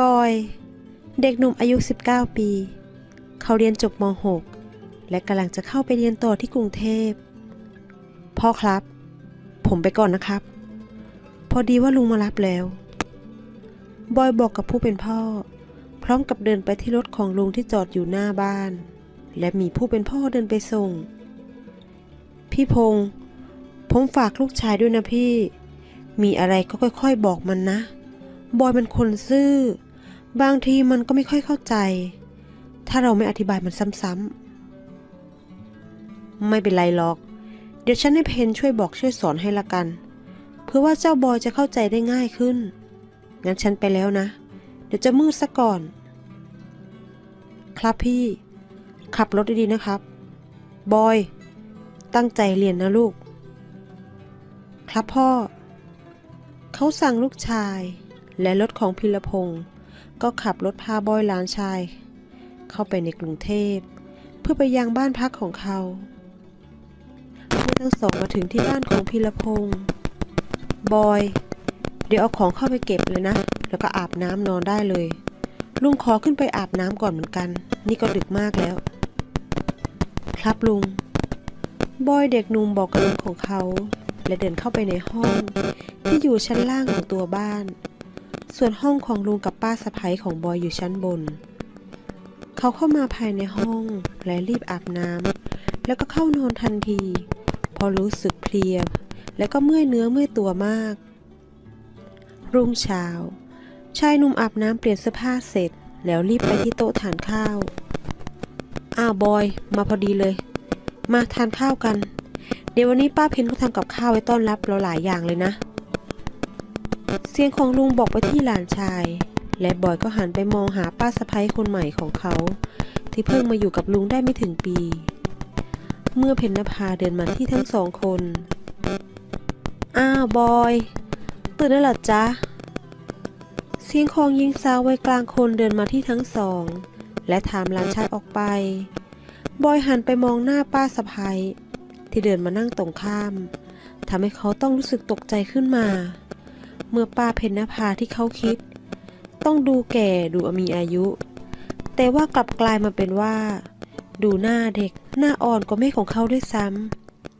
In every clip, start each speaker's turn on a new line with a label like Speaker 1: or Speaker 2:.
Speaker 1: บอย เด็กหนุ่มอายุ 19 ปี เขาเรียนจบม .6 และกำลังจะเข้าไปเรียนต่อที่กรุงเทพ พ่อครับ ผมไปก่อนนะครับ พอดีว่าลุงมารับแล้ว บอยบอกกับผู้เป็นพ่อ พร้อมกับเดินไปที่รถของลุงที่จอดอยู่หน้าบ้าน และมีผู้เป็นพ่อเดินไปส่ง พี่พงษ์ผมฝากลูกชายด้วยนะพี่ มีอะไรก็ค่อยๆบอกมันนะ บอยมันคนซื่อ บางทีมันก็ไม่ค่อยเข้าใจ ถ้าเราไม่อธิบายมันซ้ำๆ ไม่เป็นไรหรอก เดี๋ยวฉันให้เพนช่วยบอกช่วยสอนให้ละกัน เพื่อว่าเจ้าบอยจะเข้าใจได้ง่ายขึ้น งั้นฉันไปแล้วนะ เดี๋ยวจะมืดซะก่อน ครับพี่ ขับรถดีๆนะครับ บอย ตั้งใจเรียนนะลูก ครับพ่อ เขาสั่งลูกชาย และรถของพิรพงศ์ก็ขับรถพาบอยหลานชาย เข้าไปในกรุงเทพ เพื่อไปยังบ้านพักของเขาเมื่อทั้งสองมาถึงที่บ้านของพิรพงศ์บอย เดี๋ยวเอาของเข้าไปเก็บเลยนะ แล้วก็อาบน้ำนอนได้เลย ลุงขอขึ้นไปอาบน้ำก่อนเหมือนกัน นี่ก็ดึกมากแล้ว ครับลุง บอยเด็กหนุ่มบอกกับลุงของเขา และเดินเข้าไปในห้อง ที่อยู่ชั้นล่างของตัวบ้าน ส่วนห้องของลุงกับป้าสะพ้ยของบอยอยู่ชั้นบน เขาเข้ามาภายในห้องและรีบอาบน้ำแล้วก็เข้านอนทันที พอรู้สึกเพลียและก็เมื่อยเนื้อเมื่อยตัวมาก รุ่งเช้า ชายหนุ่มอาบน้ำเปลี่ยนเสื้อผ้าเสร็จ แล้วรีบไปที่โต๊ะทานข้าว อ้าวบอย มาพอดีเลย มาทานข้าวกัน เดี๋ยววันนี้ป้าเพนเขาทำกับข้าวไว้ต้อนรับเราหลายอย่างเลยนะ เสียงของลุงบอกไปที่หลานชาย และบอยก็หันไปมองหาป้าสะพ้ยคนใหม่ของเขา ที่เพิ่งมาอยู่กับลุงได้ไม่ถึงปี เมื่อเพนนภาเดินมาที่ทั้งสองคน อ้าวบอย ตื่นแล้วหรอจ๊ะ เสียงของหญิงสาววัยกลางคนเดินมาที่ทั้งสอง และถามหลานชายออกไป บอยหันไปมองหน้าป้าสะพ้ยที่เดินมานั่งตรงข้ามทำให้เขาต้องรู้สึกตกใจขึ้นมา เมื่อป้าเพญนภาที่เขาคิด ต้องดูแก่ดูมีอายุ แต่ว่ากลับกลายมาเป็นว่า ดูหน้าเด็กหน้าอ่อนกว่าแม่ของเขาด้วยซ้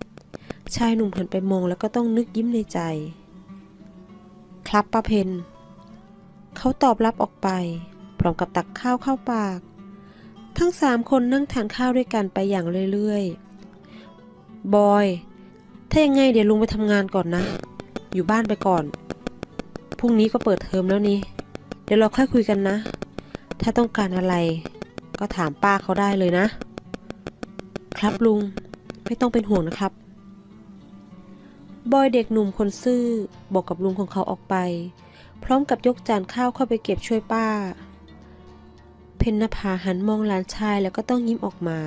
Speaker 1: ำชายหนุ่มหันไปมองแล้วก็ต้องนึกยิ้มในใจ ครับป้าเพนเขาตอบรับออกไป พร้อมกับตักข้าวเข้าปาก ทั้งสามคนนั่งทานข้าวด้วยกันไปอย่างเรื่อยๆ บอย ถ้ายังไงเดี๋ยวลุงไปทำงานก่อนนะ อยู่บ้านไปก่อน พรุ่งนี้ก็เปิดเทอมแล้วนี่ เดี๋ยวเราค่อยคุยกันนะ ถ้าต้องการอะไร ก็ถามป้าเขาได้เลยนะ ครับลุง ไม่ต้องเป็นห่วงนะครับ บอยเด็กหนุ่มคนซื่อบอกกับลุงของเขาออกไป พร้อมกับยกจานข้าวเข้าไปเก็บช่วยป้า เพนนภาหันมองหลานชายแล้วก็ต้องยิ้มออกมา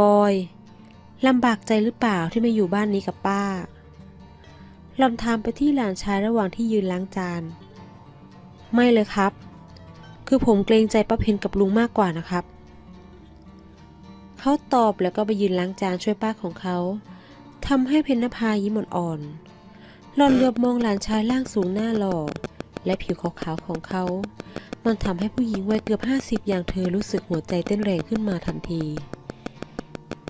Speaker 1: บอยลำบากใจหรือเปล่าที่มาอยู่บ้านนี้กับป้า หลอนถามไปที่หลานชายระหว่างที่ยืนล้างจาน ไม่เลยครับ คือผมเกรงใจป้าเพนกับลุงมากกว่านะครับ เขาตอบแล้วก็ไปยืนล้างจานช่วยป้าของเขาทำให้เพนนภายิ้มอ่อนๆหลอนเหลือบมองหลานชายร่างสูงหน้าหล่อและผิวขาวๆของเขา มันทำให้ผู้หญิงวัยเกือบห้าสิบอย่างเธอรู้สึกหัวใจเต้นแรงขึ้นมาทันที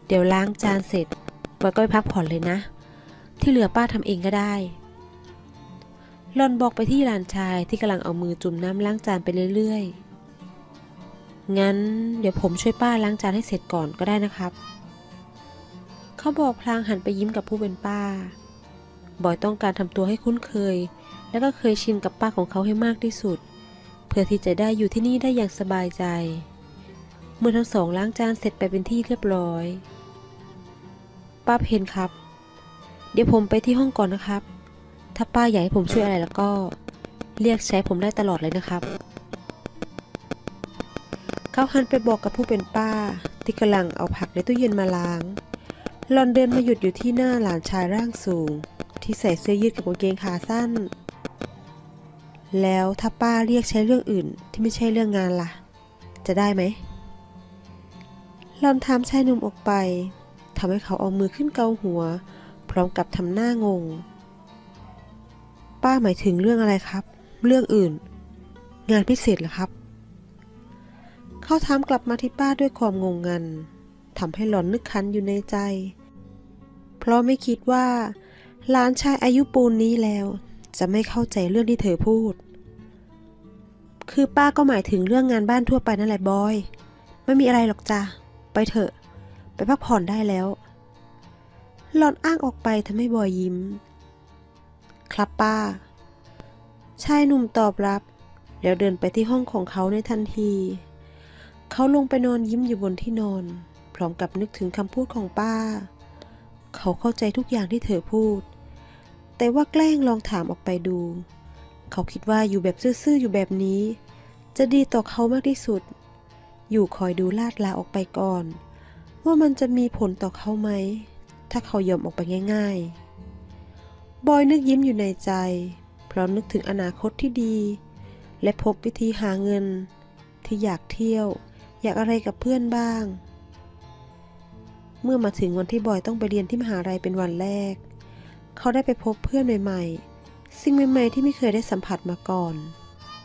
Speaker 1: เดี๋ยวล้างจานเสร็จบอยก็ไปพักผ่อนเลยนะ ที่เหลือป้าทำเองก็ได้หลอนบอกไปที่หลานชายที่กำลังเอามือจุ่มน้ำล้างจานไปเรื่อยๆ งั้นเดี๋ยวผมช่วยป้าล้างจานให้เสร็จก่อนก็ได้นะครับ เขาบอกพลางหันไปยิ้มกับผู้เป็นป้า บอยต้องการทำตัวให้คุ้นเคย และก็เคยชินกับป้าของเขาให้มากที่สุด เพื่อที่จะได้อยู่ที่นี่ได้อย่างสบายใจ เมื่อทั้งสองล้างจานเสร็จไปเป็นที่เรียบร้อย ป้าเพนครับ เดี๋ยวผมไปที่ห้องก่อนนะครับ ถ้าป้าอยากให้ผมช่วยอะไรแล้วก็ เรียกใช้ผมได้ตลอดเลยนะครับ เขาหันไปบอกกับผู้เป็นป้า ที่กำลังเอาผักในตู้เย็นมาล้างหลอนเดินมาหยุดอยู่ที่หน้าหลานชายร่างสูง ที่ใส่เสื้อยืดกับกางเกงขาสั้น แล้วถ้าป้าเรียกใช้เรื่องอื่นที่ไม่ใช่เรื่องงานล่ะ จะได้ไหมหลอนถามชายหนุ่มออกไปทำให้เขาเอามือขึ้นเกาหัว พร้อมกับทำหน้างง ป้าหมายถึงเรื่องอะไรครับ เรื่องอื่น งานพิเศษเหรอครับ เขาถามกลับมาที่ป้าด้วยความงงงันทำให้หลอนนึกคันอยู่ในใจ เพราะไม่คิดว่าหลานชายอายุปูนนี้แล้ว จะไม่เข้าใจเรื่องที่เธอพูด คือป้าก็หมายถึงเรื่องงานบ้านทั่วไปนั่นแหละบอย ไม่มีอะไรหรอกจ้ะไปเถอะ ไปพักผ่อนได้แล้ว หลอนอ้างออกไปทำให้บอยยิ้ม ครับป้า ชายหนุ่มตอบรับ แล้วเดินไปที่ห้องของเขาในทันที เขาลงไปนอนยิ้มอยู่บนที่นอน พร้อมกับนึกถึงคำพูดของป้า เขาเข้าใจทุกอย่างที่เธอพูด แต่ว่าแกล้งลองถามออกไปดู เขาคิดว่าอยู่แบบซื่อๆอยู่แบบนี้ จะดีต่อเขามากที่สุด อยู่คอยดูลาดลาออกไปก่อน ว่ามันจะมีผลต่อเขาไหม ถ้าเขายอมออกไปง่าย ๆ บอยนึกยิ้มอยู่ในใจ เพราะนึกถึงอนาคตที่ดี และพบวิธีหาเงิน ที่อยากเที่ยว อยากอะไรกับเพื่อนบ้าง เมื่อมาถึงวันที่บอยต้องไปเรียนที่มหาลัยเป็นวันแรก เขาได้ไปพบเพื่อนใหม่ๆ สิ่งใหม่ๆที่ไม่เคยได้สัมผัสมาก่อน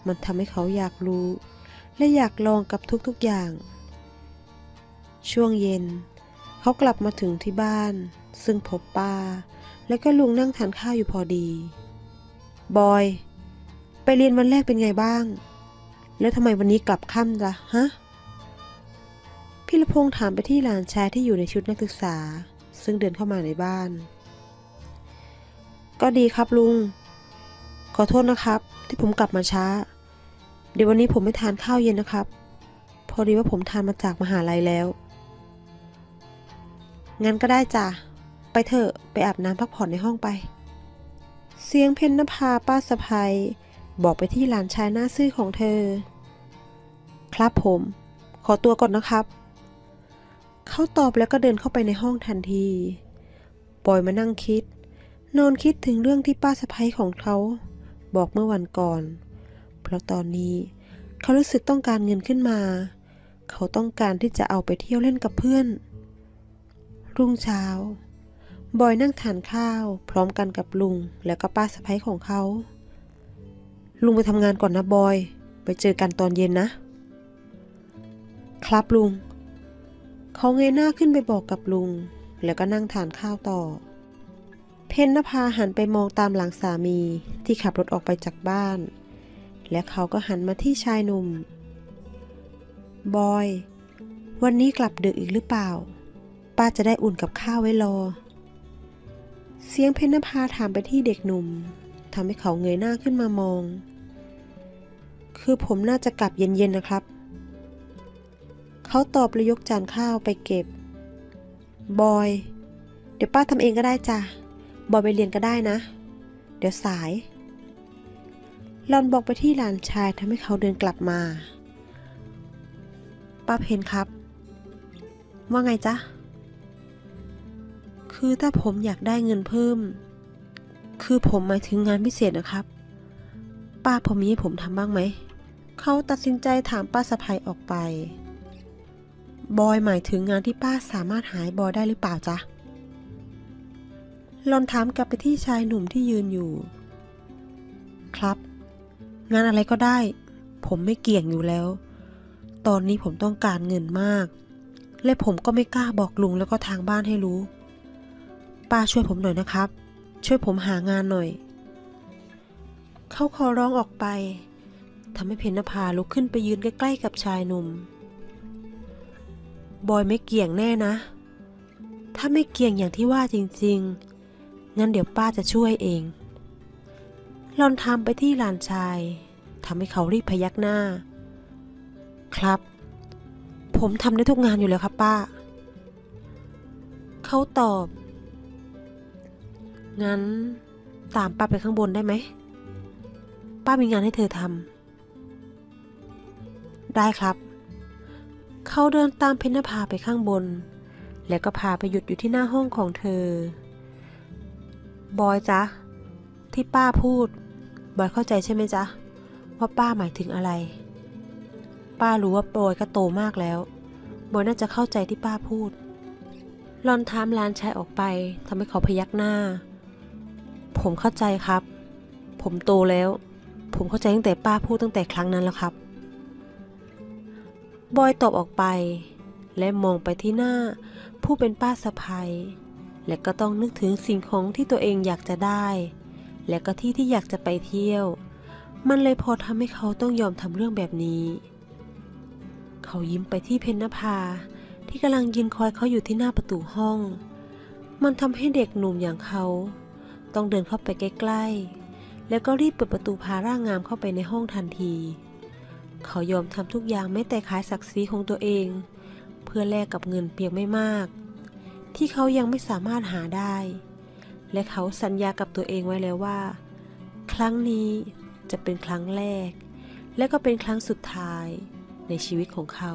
Speaker 1: มันทำให้เขาอยากรู้ และอยากลองกับทุกๆอย่าง ช่วงเย็น เขากลับมาถึงที่บ้าน ซึ่งพบป้า และก็ลุงนั่งทานข้าวอยู่พอดี บอย ไปเรียนวันแรกเป็นไงบ้าง แล้วทำไมวันนี้กลับค่ำล่ะฮะพี่ละพงษ์ถามไปที่หลานชายที่อยู่ในชุดนักศึกษา ซึ่งเดินเข้ามาในบ้าน ก็ดีครับลุง ขอโทษนะครับ ที่ผมกลับมาช้า เดี๋ยววันนี้ผมไม่ทานข้าวเย็นนะครับ พอดีว่าผมทานมาจากมหาลัยแล้ว งั้นก็ได้จ้ะ ไปเถอะไปอาบน้ำพักผ่อนในห้องไป เสียงเพนนภาป้าสะพายบอกไปที่หลานชายหน้าซื่อของเธอ ครับผม ขอตัวก่อนนะครับ เขาตอบแล้วก็เดินเข้าไปในห้องทันทีปล่อยมานั่งคิด นอนคิดถึงเรื่องที่ป้าสะพ้ยของเขา บอกเมื่อวันก่อน เพราะตอนนี้เขารู้สึกต้องการเงินขึ้นมา เขาต้องการที่จะเอาไปเที่ยวเล่นกับเพื่อน รุ่งเช้า บอยนั่งทานข้าว พร้อมกันกับลุงแล้วก็ป้าสะพ้ยของเขา ลุงไปทำงานก่อนนะบอย ไปเจอกันตอนเย็นนะ ครับลุง เขาเงยหน้าขึ้นไปบอกกับลุง แล้วก็นั่งทานข้าวต่อ เพนนภาหันไปมองตามหลังสามีที่ขับรถออกไปจากบ้าน และเขาก็หันมาที่ชายหนุ่ม บอย วันนี้กลับดึกอีกหรือเปล่า ป้าจะได้อุ่นกับข้าวไว้รอ เสียงเพนนภาถามไปที่เด็กหนุ่มทำให้เขาเงยหน้าขึ้นมามอง คือผมน่าจะกลับเย็นๆนะครับ เขาตอบและยกจานข้าวไปเก็บ บอย เดี๋ยวป้าทำเองก็ได้จ้ะ บอยไปเรียนก็ได้นะ เดี๋ยวสายหลอนบอกไปที่หลานชายทำให้เขาเดินกลับมา ป้าเพนครับ ว่าไงจ๊ะ คือถ้าผมอยากได้เงินเพิ่ม คือผมหมายถึงงานพิเศษนะครับ ป้าพอมีให้ผมทำบ้างไหม เขาตัดสินใจถามป้าสะพายออกไป บอยหมายถึงงานที่ป้าสามารถหายบอยได้หรือเปล่าจ๊ะหลอนถามกลับไปที่ชายหนุ่มที่ยืนอยู่ ครับ งานอะไรก็ได้ ผมไม่เกี่ยงอยู่แล้ว ตอนนี้ผมต้องการเงินมาก และผมก็ไม่กล้าบอกลุงแล้วก็ทางบ้านให้รู้ ป้าช่วยผมหน่อยนะครับ ช่วยผมหางานหน่อย เขาขอร้องออกไปทำให้เพนนภาลุกขึ้นไปยืนใกล้ๆกับชายหนุ่ม บอยไม่เกี่ยงแน่นะ ถ้าไม่เกี่ยงอย่างที่ว่าจริงๆ งั้นเดี๋ยวป้าจะช่วยเอง หลอนทำไปที่หลานชายทำให้เขารีบพยักหน้า ครับ ผมทำได้ทุกงานอยู่แล้วครับป้า เขาตอบ งั้นตามป้าไปข้างบนได้ไหม ป้ามีงานให้เธอทำ ได้ครับ เขาเดินตามเพนนภาไปข้างบน แล้วก็พาไปหยุดอยู่ที่หน้าห้องของเธอ บอยจ๊ะ ที่ป้าพูด บอยเข้าใจใช่ไหมจ๊ะ ว่าป้าหมายถึงอะไร ป้ารู้ว่าบอยก็โตมากแล้ว บอยน่าจะเข้าใจที่ป้าพูดลอนถามลานชายออกไปทำให้เขาพยักหน้า ผมเข้าใจครับ ผมโตแล้ว ผมเข้าใจตั้งแต่ป้าพูดตั้งแต่ครั้งนั้นแล้วครับ บอยตอบออกไป และมองไปที่หน้า ผู้เป็นป้าสะพายและก็ต้องนึกถึงสิ่งของที่ตัวเองอยากจะได้ และก็ที่ที่อยากจะไปเที่ยว มันเลยพอทำให้เขาต้องยอมทำเรื่องแบบนี้ เขายิ้มไปที่เพนนภา ที่กำลังยืนคอยเขาอยู่ที่หน้าประตูห้อง มันทำให้เด็กหนุ่มอย่างเขา ต้องเดินเข้าไปใกล้ๆ แล้วก็รีบเปิดประตูพาร่างงามเข้าไปในห้องทันที เขายอมทำทุกอย่างไม่แต่ขายศักดิ์ศรีของตัวเอง เพื่อแลกกับเงินเพียงไม่มาก ที่เขายังไม่สามารถหาได้ และเขาสัญญากับตัวเองไว้แล้วว่า ครั้งนี้จะเป็นครั้งแรก และก็เป็นครั้งสุดท้ายในชีวิตของเขา